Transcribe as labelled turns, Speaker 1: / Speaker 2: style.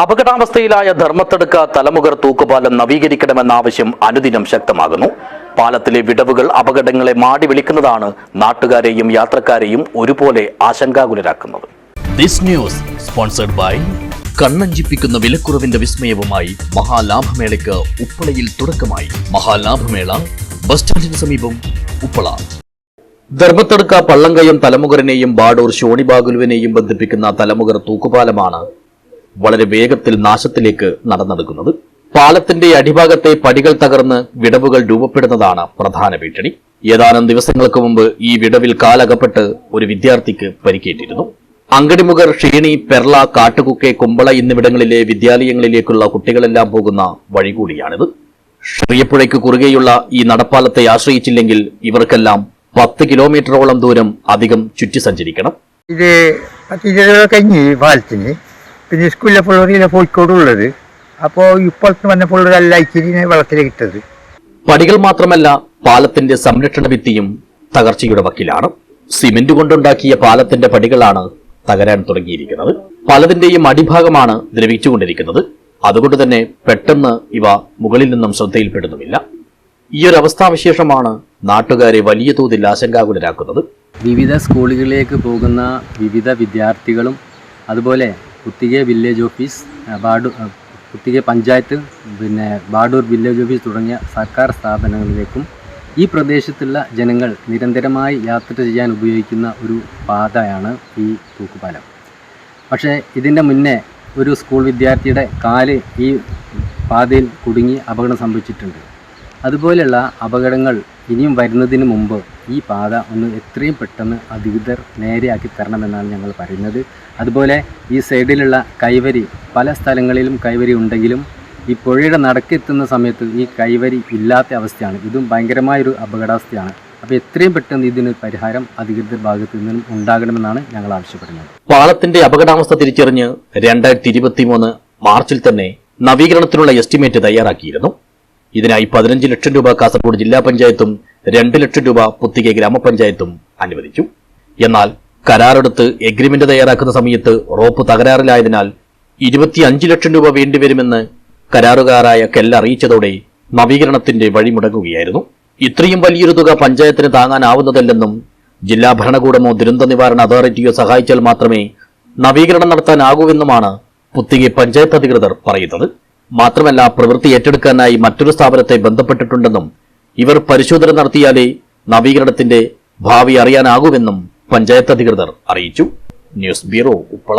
Speaker 1: അപകടാവസ്ഥയിലായ ധർമ്മത്തെടുക്ക തലമുകർ തൂക്കുപാലം നവീകരിക്കണമെന്ന ആവശ്യം അനുദിനം ശക്തമാകുന്നു. പാലത്തിലെ വിടവുകൾ അപകടങ്ങളെ മാടി വിളിക്കുന്നതാണ് നാട്ടുകാരെയും യാത്രക്കാരെയും ഒരുപോലെ ആശങ്കാകുലരാക്കുന്നത്. ദിസ് ന്യൂസ് സ്പോൺസർഡ് ബൈ കണ്ണഞ്ചിപ്പിക്കുന്ന വിലക്കുറവിന്റെ വിസ്മയവുമായി മഹാലാഭമേളയ്ക്ക് ഉപ്പളയിൽ തുടക്കമായി. മഹാലാഭമേള ബസ് സ്റ്റാൻഡിന് സമീപം ഉപ്പള. ധർമ്മത്തെടുക്ക പള്ളങ്കയം തലമുകറിനെയും ബാഡൂർ ഷോണിബാഗുലുവിനെയും ബന്ധിപ്പിക്കുന്ന തലമുകർ തൂക്കുപാലമാണ് വളരെ വേഗത്തിൽ നാശത്തിലേക്ക് നടന്നെടുക്കുന്നത് പാലത്തിന്റെ അടിഭാഗത്തെ പടികൾ തകർന്ന് വിടവുകൾ രൂപപ്പെടുന്നതാണ് പ്രധാന ഭീഷണി ഏതാനും ദിവസങ്ങൾക്ക് മുമ്പ് ഈ വിടവിൽ കാലകപ്പെട്ട് ഒരു വിദ്യാർത്ഥിക്ക് പരിക്കേറ്റിരുന്നു. അങ്കടിമുഖർ ഷീണി പെർള കാട്ടുകുക്കെ കുമ്പള എന്നിവിടങ്ങളിലെ വിദ്യാലയങ്ങളിലേക്കുള്ള കുട്ടികളെല്ലാം പോകുന്ന വഴി കൂടിയാണിത് ശ്രീയപ്പുഴയ്ക്ക് കുറുകെയുള്ള ഈ നടപ്പാലത്തെ ആശ്രയിച്ചില്ലെങ്കിൽ ഇവർക്കെല്ലാം പത്ത് കിലോമീറ്ററോളം ദൂരം അധികം ചുറ്റി സഞ്ചരിക്കണം.
Speaker 2: ഇത് പത്ത് കഴിഞ്ഞ് പാലത്തിന് പിന്നെ സ്കൂളിലെ പിള്ളേരിലെ കോഴിക്കോടുള്ളത്. അപ്പോൾ ഇപ്പോഴത്തെ വന്ന പിള്ളേരെല്ലാം ഇച്ചിരി വെള്ളത്തിലേക്ക് ഇട്ടത്
Speaker 1: പടികൾ മാത്രമല്ല പാലത്തിന്റെ സംരക്ഷണ ഭിത്തിയും തകർച്ചയുടെ വക്കിലാണ്. സിമെന്റ് കൊണ്ടുണ്ടാക്കിയ പാലത്തിന്റെ പടികളാണ് തകരാൻ തുടങ്ങിയിരിക്കുന്നത്. പാലത്തിന്റെയും അടിഭാഗമാണ് ദ്രവിച്ചുകൊണ്ടിരിക്കുന്നത്. അതുകൊണ്ട് തന്നെ പെട്ടെന്ന് ഇവ മുകളിൽ നിന്നും ശ്രദ്ധയിൽപ്പെടുന്നുമില്ല. ഈ ഒരു അവസ്ഥാവിശേഷമാണ് നാട്ടുകാരെ വലിയ തോതിൽ ആശങ്കാകുലരാക്കുന്നത്.
Speaker 3: വിവിധ സ്കൂളുകളിലേക്ക് പോകുന്ന വിവിധ വിദ്യാർത്ഥികളും അതുപോലെ കുത്തികെ വില്ലേജ് ഓഫീസ് ബാഡൂർ ബാഡു കുത്തികെ പഞ്ചായത്ത് പിന്നെ ബാഡൂർ വില്ലേജ് ഓഫീസ് തുടങ്ങിയ സർക്കാർ സ്ഥാപനങ്ങളിലേക്കും ഈ പ്രദേശത്തുള്ള ജനങ്ങൾ നിരന്തരമായി യാത്ര ചെയ്യാൻ ഉപയോഗിക്കുന്ന ഒരു പാതയാണ് ഈ തൂക്കുപാലം. പക്ഷേ ഇതിന്റെ മുന്നേ ഒരു സ്കൂൾ വിദ്യാർത്ഥിയുടെ കാൽ ഈ പാതയിൽ കുടുങ്ങി അപകടം സംഭവിച്ചിട്ടുണ്ട്. അതുപോലെയുള്ള അപകടങ്ങൾ ഇനിയും വരുന്നതിന് മുമ്പ് ഈ പാത ഒന്ന് എത്രയും പെട്ടെന്ന് അധികൃതർ നേരെയാക്കി തരണമെന്നാണ് ഞങ്ങൾ പറയുന്നത്. അതുപോലെ ഈ സൈഡിലുള്ള കൈവരി പല സ്ഥലങ്ങളിലും കൈവരി ഉണ്ടെങ്കിലും ഈ പുഴയുടെ നടക്കെത്തുന്ന സമയത്ത് ഈ കൈവരി ഇല്ലാത്ത അവസ്ഥയാണ്. ഇതും ഭയങ്കരമായൊരു അപകടാവസ്ഥയാണ്. അപ്പോൾ എത്രയും പെട്ടെന്ന് ഇതിന് പരിഹാരം അധികൃതർ ഭാഗത്തു നിന്നും ഉണ്ടാകണമെന്നാണ് ഞങ്ങൾ ആവശ്യപ്പെടുന്നത്.
Speaker 1: പാലത്തിന്റെ അപകടാവസ്ഥ തിരിച്ചറിഞ്ഞ് രണ്ടായിരത്തി മാർച്ചിൽ തന്നെ നവീകരണത്തിനുള്ള എസ്റ്റിമേറ്റ് തയ്യാറാക്കിയിരുന്നു. ഇതിനായി പതിനഞ്ച് ലക്ഷം രൂപ കാസർഗോഡ് ജില്ലാ പഞ്ചായത്തും രണ്ട് ലക്ഷം രൂപ പുത്തികെ ഗ്രാമപഞ്ചായത്തും അനുവദിച്ചു. എന്നാൽ കരാറെടുത്ത് എഗ്രിമെന്റ് തയ്യാറാക്കുന്ന സമയത്ത് റോപ്പ് തകരാറിലായതിനാൽ ഇരുപത്തിയഞ്ച് ലക്ഷം രൂപ വേണ്ടിവരുമെന്ന് കരാറുകാരായ കെല്ല അറിയിച്ചതോടെ നവീകരണത്തിന്റെ വഴിമുടങ്ങുകയായിരുന്നു ഇത്രയും വലിയൊരു തുക പഞ്ചായത്തിന് താങ്ങാനാവുന്നതല്ലെന്നും ജില്ലാ ഭരണകൂടമോ ദുരന്ത നിവാരണ അതോറിറ്റിയോ സഹായിച്ചാൽ മാത്രമേ നവീകരണം നടത്താനാകൂവെന്നുമാണ് പുത്തികെ പഞ്ചായത്ത് അധികൃതർ പറയുന്നത്. മാത്രമല്ല പ്രവൃത്തി ഏറ്റെടുക്കാനായി മറ്റൊരു സ്ഥാപനത്തെ ബന്ധപ്പെട്ടിട്ടുണ്ടെന്നും ഇവർ പരിശോധന നടത്തിയാലേ നവീകരണത്തിന്റെ ഭാവി അറിയാനാകുമെന്നും പഞ്ചായത്ത് അധികൃതർ അറിയിച്ചു. News bureau Uppala.